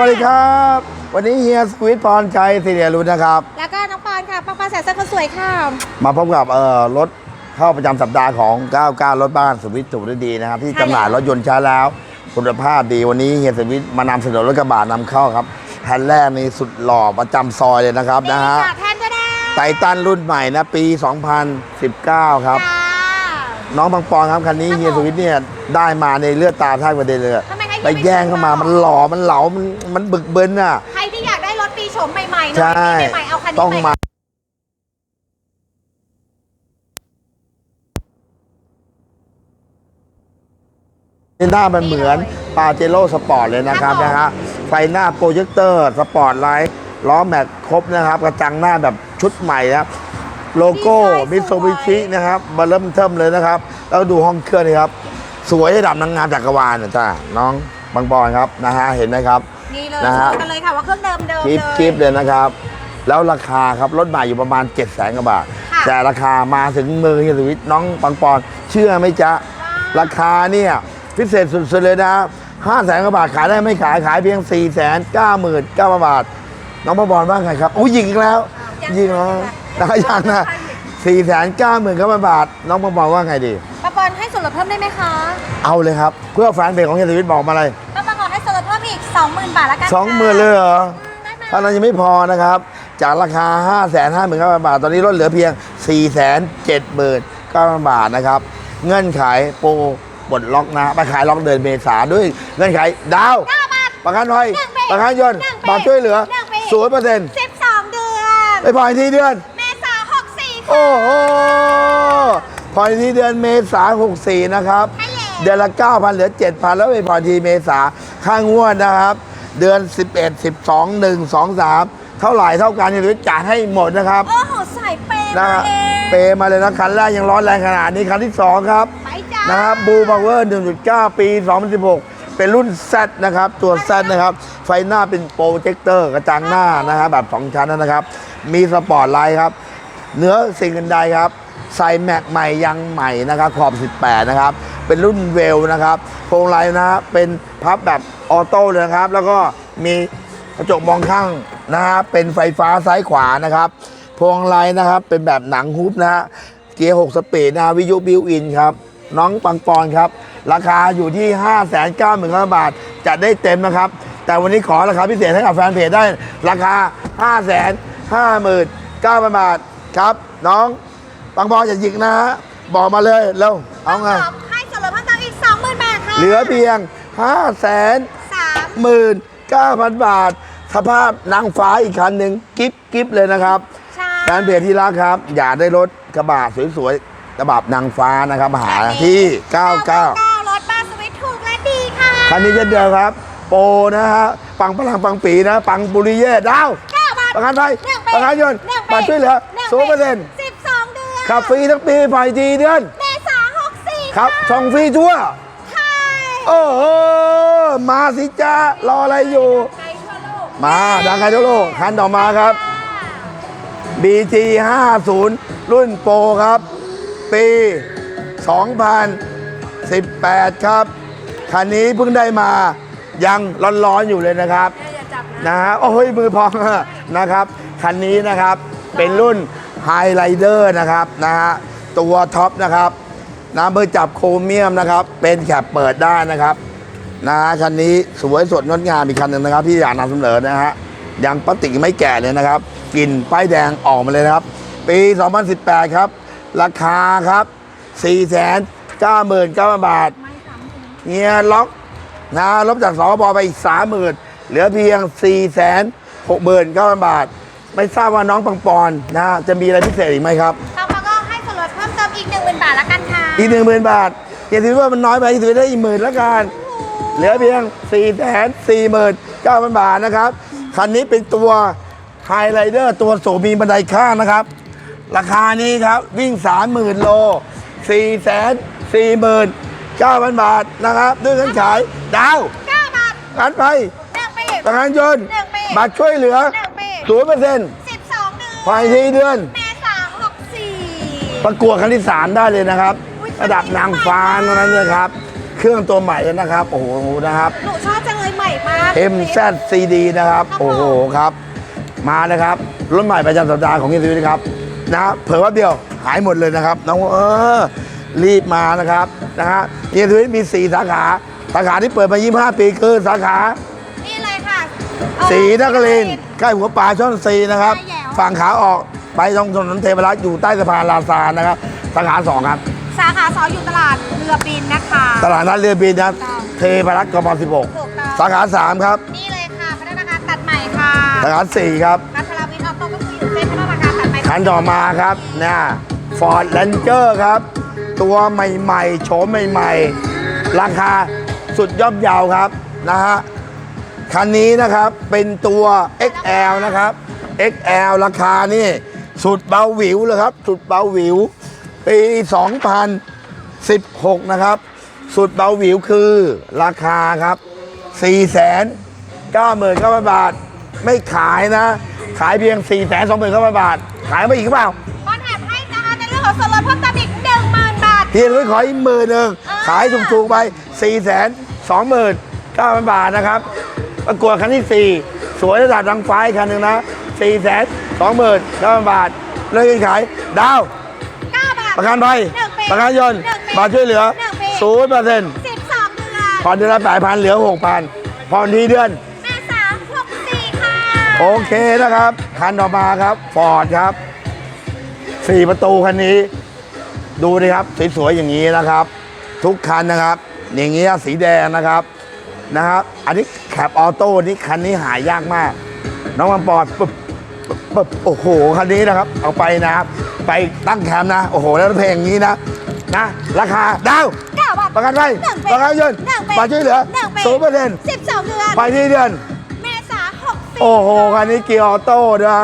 วัสดีครับ วันนี้เฮียสวิตพรชัยสิริอรุณนะครับ แล้วก็น้องปอนค่ะปังปอนแสนเสื้อคนสวยค่ะ มาพบกับเอ่อรถเข้าประจำสัปดาห์ของ 99 รถบ้านสวิตถูกฤดีนะครับ ที่ใช่จำหน่ายรถยนต์ช้าแล้ว คุณภาพดีวันนี้เฮียสวิตมานำเสนอรถกระบะนำเข้าครับแผ่นแรกนี่สุดหล่อประจำซอยเลยนะครับนะฮะแทนก็ได้ไททันรุ่นใหม่นะปี 2019 ครับจ้าน้องบางปอนครับคันนี้ครับเฮียสวิตเนี่ยได้มาในเลือดตาแทบกระเด็นเลยทำ ไมคะไปแย่งเข้ามา มันหล่อ มันเหลา มัน มันบึกบึนอะ ใครที่อยากได้รถปีโฉมใหม่ๆหน่ใช่อยปีใหม่ๆเอาคันนี้ต้องไป มาหน้ามันเหมือนปาเจโร่สปอร์ตเลยนะครับนะฮะ ไฟหน้าโปรเจคเตอร์สปอร์ตไลท์ล้อแม็กครบนะครับ กระจังหน้าแบบชุดใหม่นะครับ โลโก้มิตซูบิชินะครับมาเริ่มเทิมเลยนะครับ แล้วดูห้องเครื่องนี่ครับ สวยระดับนางงามจักรวาลนะจ้าน้อง บางบอนครับนะฮะเห็นไหมครับ นี่เลยนะฮะโชว์กันเลยค่ะว่าเครื่องเดิมเดิมคลิปเลยคลิปเลยนะครับ แล้วราคาครับรถใหม่อยู่ประมาณ 7 0 0 0 0 0กว่าบาท ค่ะ แต่ราคามาถึงมือเฮียสวิตน้องปังปอนเชื่อไหมจ๊ะ ราคาเนี่ยพิเศษสุดๆเลยนะ5 0 0แสนกว่าบาทขายได้ไม่ขายขายเพียง4 9 9 9 0 0 0บาท น้องปังปอนว่าไงครับอุ้ยยิงอีกแล้วยิงแล้วนะยังนะ4 9 9 0 0 0บาท น้องปังปอนว่าไงดีป้าปอนให้ส่ วนลดเพิ่มได้ไหมคะเอาเลยครับ เพื่อแฟนเพจของเฮียสวิตบอกมาเลยป้าปอนขอให้ส่วนลดเพิ่มอีก 20,000 บาทแล้วกันสองหมื่นเลยเหรอได้ไหมเท่านั้นยังไม่พอนะครับ จากราคา 5 5 0 0 0 0บาท ตอนนี้ลดเหลือเพียง 4 7 9 0 0 0บาทนะครับ เงื่อนไขโปรปลดล็อกนะไปขายล็อกเดือนเมษาด้วยเงื่อนไขดาว เก้าบาท ประกันภัยหนึ่งปีประกันยนต์หนึ่งปีบัตรช่วยเหลือหนึ่งปี ศูนย์เปอร์เซ็นต์12 เดือน ไปผ่อนที่เดือน เมษา64ค่ะ โอ้โห ผ่อนที่เดือนเมษา64 นะครับใช่แล้วเดือนละ 9,000 เหลือ 7,000 แล้วไปผ่อนทีเมษาค่างวดนะครับ เดือน 11 12 1 2 3 เท่าไหร่เท่ากันเนี่ยหรือจ่ายให้หมดนะครับ โอ้โหสายเปย์นะมาครับเองเปย์มาเลยนะคันแรกยังร้อนแรงขนาดนี้คันที่ 2 ครับ ไปจ้านะครับบูพาวเวอร์ 1.9 ปี 2016 เป็นรุ่น Z นะครับ ตัว Z นะครับ ไฟหน้าเป็นโปรเจคเตอร์กระจังหน้านะครับ แบบ 2 ชั้นนะครับ มีสปอร์ตไลท์ครับเนื้อสิ่งกันใดครับ ใส่แม็กใหม่ยังใหม่นะครับขอบ 18 นะครับ เป็นรุ่นเวลนะครับโครงไลน์นะเป็นพับแบบออโต้เลยนะครับ แล้วก็มีกระจกมองข้างนะครับเป็นไฟฟ้าซ้ายขวานะครับ พวงไลน์นะครับเป็นแบบหนังฮุบนะฮะเกียร์6สปีดนะวิยุบิวอินครับน้องปังปอนครับ ราคาอยู่ที่ 5 9 9 0 0 0บาทจะได้เต็มนะครับ แต่วันนี้ขอราคาพิเศษให้กับแฟนเพจได้ราคา 5 5 9 0 0 0บาทครับน้อง ปังบอลอย่าหยิกนะฮะบอกมาเลยเร็วเอาไงให้ส่วนลดเพิ่มเติมอีกสองหมื่นบาทค่ะเหลือเพียง 5 3 9 สาม0 0 0 บาท สภาพนางฟ้าอีกคันหนึ่งกิ๊บกิ๊บเลยนะครับ ใช่ แฟนเพจที่รักครับ อย่าได้รถกระบะสวยๆกระบะนางฟ้านะครับ หาที่ 99 รถบ้านสวิตถูกและดีค่ะคันนี้เช่นเดียวครับ โปรนะฮะปังพลังปังปีนะ ปังบุรีเย่ดาวประกันภัยประกันยนต์หนึ่งปีมาช่วยเหลือ0% ขับฟรีทั้งปีผ่อนทีเดือน เมษา64ครับช่องฟรีทั่วใช่โอ้โหมาสิจ้ารออะไรอยู่ไกลทั่วโลกมาดังไกลทั่วโลกคันต่อมาครับ BT 50รุ่นโปรครับ ปี 2018 ครับ คันนี้เพิ่งได้มา ยังร้อนๆอยู่เลยนะครับอย่าจับนะ นะฮะโอ้ยมือพอง นะครับ คันนี้นะครับ เป็นรุ่น High Rider นะครับนะฮะตัวท็อปนะครับนะเบอร์จับโครเมียมนะครับ เป็นแคปเปิดได้นะครับนะฮะคันนี้สวยสดงดงามอีกคันหนึ่งนะครับ ที่อยากนำเสนอนะฮะยังพลาสติกไม่แก่เลยนะครับกลิ่นป้ายแดงออกมาเลยนะครับ ปี 2018 ครับ ราคาครับ 4 9 9 0 0 0 บาทเฮียล็อกนะลบจากสบไปอีกสามหมื่นเหลือเพียง4ี่แสนหกหมื่นเก้าพันบาท ไม่ทราบว่าน้องปังปอนนะจะมีอะไรพิเศษอีกไหมครับต่อมาก็ให้ส่วนลดเพิ่มเติมอีก10,000บาทแล้วกันค่ะอีกหนึ่งหมื่นบาทอย่าถือว่ามันน้อยไปถือได้อีกหมื่นละกันเหลือเพียง4ี่แสนสี่หมื่นเก้าพันบาทนะครับคันนี้เป็นตัวไฮไลเดอร์ตัวสูงมีบันไดข้างนะครับ ราคานี้ครับวิ่ง 30,000 โล4แสนสี่หมื่นเก้าพันบาทนะครับด้วยเงินขายดาว9บาทกันไปหนึ่งปีประกันยนต์หนึ่งปีบัตรช่วยเหลือหนึ่งปี ศูนย์เปอร์เซ็นต์12 เดือนภายในเดือน เมษา64 ประกวดครั้งที่3ได้เลยนะครับ อุ๊ย ระดับนางฟ้าเท่านั้นเลยครับ เครื่องตัวใหม่เลยนะครับ โอ้โหนะครับ หนูชอบจังเลยใหม่มาก MZCD นะครับ ครับผม โอ้โหครับ มานะครับรถใหม่ประจำสัปดาห์ของยีสวิตนะครับนะเผื่อว่าเดียวหายหมดเลยนะครับ น้องเออรีบมานะครับนะฮะยีสวิตมี 4 สาขา สาขาที่เปิดมา 25 ปีคือสาขานี่เลยค่ะ สีนครินทร์ใกล้หัวป่าช่องสีนะครับ ใช่แล้ว ฝั่งขาออกไปตรงถนนเทพรัตน์อยู่ใต้สะพานลาซานนะครับสาขาสองครับ สาขาสองอยู่ตลาดเรือบินนะคะ ตลาดนัดเรือบินนะครับถูกต้องเทพรัตน์กมถูกต้อง16สาขาสามครับ นี่เลยค่ะพัฒนาการตัดใหม่ค่ะสาขาสี่ครับนัทรวิทย์ออโต้ก็คืออยู่เส้นพัฒนาการตัดใหม่คันต่อมาครับนะฟอร์ดแลนเจอร์ครับ ตัวใหม่ๆโฉมใหม่ๆ ราคาสุดย่อมเยาวครับนะฮะ คันนี้นะครับเป็นตัว XL นะครับ XL ราคานี่สุดเบาหวิวเลยครับ สุดเบาหวิว ปี 2016 นะครับ สุดเบาหวิวคือราคาครับ 4 9 9 0 0 0 บาท ไม่ขายนะ ขายเพียง 4 2 9 0 0 0 บาท ขายมาอีกหรือเปล่าบอลแถมให้นะคะในเรื่องของส่วนลดเพิ่มเติมอีกหนึ่งหมื่นบาท เพียงเลยขออีกหมื่นหนึ่งอ่าขายถูกๆไป 4 2 9 0 0 0 บาทนะครับ ประกวดครั้งที่ 4 สวยระดับดังไฟคันหนึ่งนะ4 2 9 0 0 0บาท เลยขาย ดาว 9 บาท ประกันภัยหนึ่งปีประกันยนต์หนึ่งปีมาช่วยเหลือหนึ่งปีศูนย์เปอร์เซ็นต์สิบสองเดือนผ่อนเดือนละแปดพันเหลือหกพันผ่อนทีเดือนแม่สามหกสี่ค่ะ โอเคนะครับ คันต่อมาครับ ฟอร์ดครับสี่ประตูคันนี้ ดูดิครับ สวยๆอย่างนี้นะครับ ทุกคันนะครับ อย่างเงี้ยสีแดงนะครับ นะครับ อันนี้แคปออโต้นี่คันนี้หายากมาก น้องมังปอดปึ๊บปึ๊บปึ๊บโอ้โหคันนี้นะครับ เอาไปนะครับ ไปตั้งแคมป์นะ โอ้โห แล้วเพลงอย่างนี้นะ นะ ราคาดาวเก้าบาทประกันภัยหนึ่งปีประกันยนต์หนึ่งปีมาช่วยเหลือหนึ่งปีศูนย์เปอร์เซ็นต์สิบสองเดือน ไปที่เดือน เมษาหกสี่โอ้โห คันนี้เกียร์ออโต้ด้วย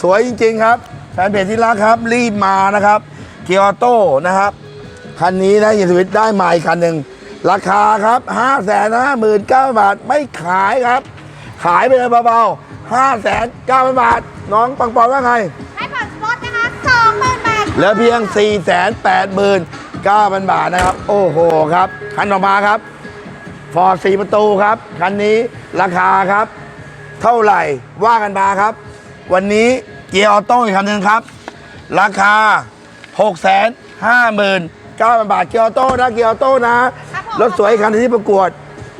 สวยจริง ๆ ครับแฟนเพจที่รักครับ รีบมานะครับ เกียร์ออโต้นะครับ คันนี้นะยีสวิตได้ใหม่คันหนึ่ง ราคาครับ 5 5 9 0 0 0บาท ไม่ขายครับ ขายไปเลยเบาๆ 5 9 0 0 0บาท น้องปังปอนว่าไง ให้ผ่อนรถนะคะสองหมื่นบาทเหลือเพียง 4 8 9 0 0 0 บาทนะครับ โอ้โหครับ คันต่อมาครับ ฟอร์ดสีประตูครับ คันนี้ราคาครับ เท่าไหร่ว่ากันมาครับ วันนี้เกียร์ออโต้อีกคันหนึ่งครับ ราคา 6 5 9 0 0 0 บาท เกียร์ออโต้นะ เกียร์ออโต้นะ ครับผม รถสวยคันที่ประกวด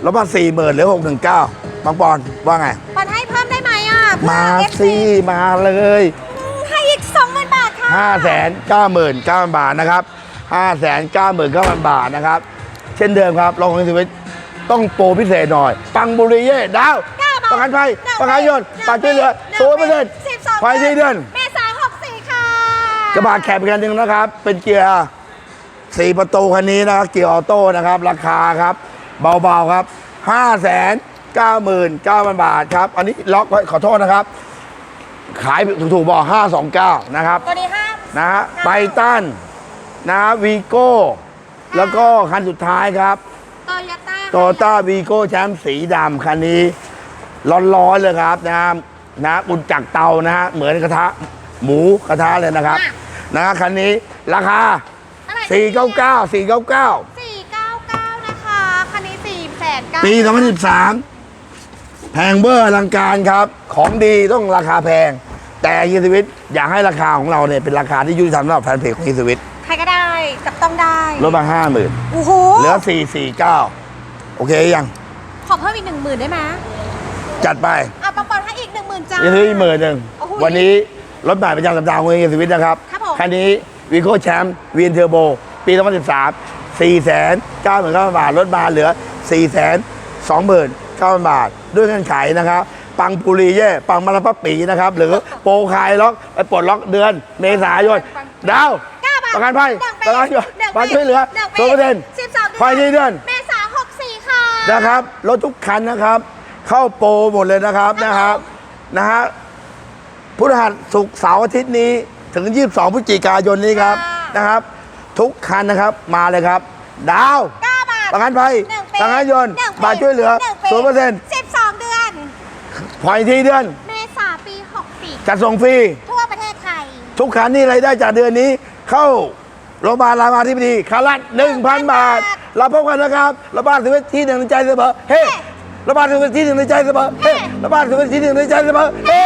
รถมา4 0 0 0 0เหลือ619บางปอนว่าไงผ่อนให้เพิ่มได้ไหมอะเพื่อ มา FC สิมาเลยให้อีกสองหมื่นบาทค่ะ5 9 9 0 0 0บาทนะครับ5 9 9 9 0 0 0บาทนะครับ เช่นเดิมครับรองของชีวิตต้องโปรพิเศษหน่อย ปังบุรีเย่ดาว เก้าบาทประกันภัยหงประกันยนต์หงปัดช่วยเหลือหศูนย์เปอร์เซ็นต์สิบสองภายในเดือน เมษาหกสี่ค่ะ กระบะแคบอีกคันหนึ่งนะครับ เป็นเกียร์ สี่ประตูคันนี้นะครับเกียร์ออโต้นะครับ ราคาครับ เบาๆครับ5 9 9 9 0 0 0บาทครับ อันนี้ล็อกไว้ขอโทษนะครับ ขายถูกๆบอก529นะครับ ตัวนี้ห้านะฮะไททันนะวีโก้ แล้วก็คันสุดท้ายครับโตโยต้าโตต้าวีโก้แชมป์สีดำคันนี้ ร้อนๆเลยครับนะนะอุ่นจากเตานะฮะเหมือนกระทะหมูกระทะเลยนะครับ นะฮะคันนี้ราคา 499 499สี่เก้าเก้านะคะ คันนี้สี่แสนเก้าปี 2013 แพงเบอร์อลังการครับ ของดีต้องราคาแพง แต่ยีสวิตอยากให้ราคาของเราเนี่ยเป็นราคาที่ยุติธรรมสำหรับแฟนเพจของยีสวิตใครก็ได้ จับต้องได้ลดมาห้าหมื่นโอ้โหเหลือ 449 โอเคยัง ขอเพิ่มอีกหนึ่งหมื่นได้ไหมจัดไป อะปังปอนให้อีกหนึ่งหมื่นจ้ายีสวิตอีกหมื่นหนึ่งโอ้โหวันนี้รถใหม่ประจำสัปดาห์ของยีสวิตนะครับ ครับผม คันนี้ วีโก้แชมป์วีนเทอร์โบ ปี 2013 4 9 9 0 0 0บาทลดมาเหลือ 4 2 9 0 0 0 บาท ด้วยเงื่อนไขนะครับ ปังปุรีเย่ปังมาลาปะปีนะครับ หรือโปรคายล็อกไปปลดล็อกเดือนเมษายนดาวเก้าบาทประกันภัยหนึ่งปีประกันยนต์หนึ่งปีมาช่วยเหลือหนึ่งปีศูนย์เปอร์เซ็นต์สิบสองภายในเดือนเมษาหกสี่ค่ะนะครับรถทุกคันนะครับ เข้าโปรหมดเลยนะครับนะครับนะฮะพุทธหัสศุกร์เสาร์อาทิตย์นี้ ถึง 22 พฤศจิกายนนี้ครับค่ะนะครับ ทุกคันนะครับมาเลยครับ ดาวเก้าบาทประกันภัยหนึ่งปีประกันยนต์หนึ่งปีมาช่วยเหลือนึ่งปี ศูนย์เปอร์เซ็นต์สิบสองเดือน ผ่อนทีเดือน เมษาปีหกสี่จัดส่งฟรีทั่วประเทศไทย ทุกคันนี่รายได้จากเดือนนี้ เข้าโรงพยาบาลรามาธิบดีคันละ1,000บาท เราพบกันนะครับเราบ้านสวิตที่หนึ่งในใจเสมอเฮ้ระบาดถือเป็นที่หนึ่งในใจเสมอเฮ้ระบาดถือเป็นที่หนึ่งในใจเสมอเฮ้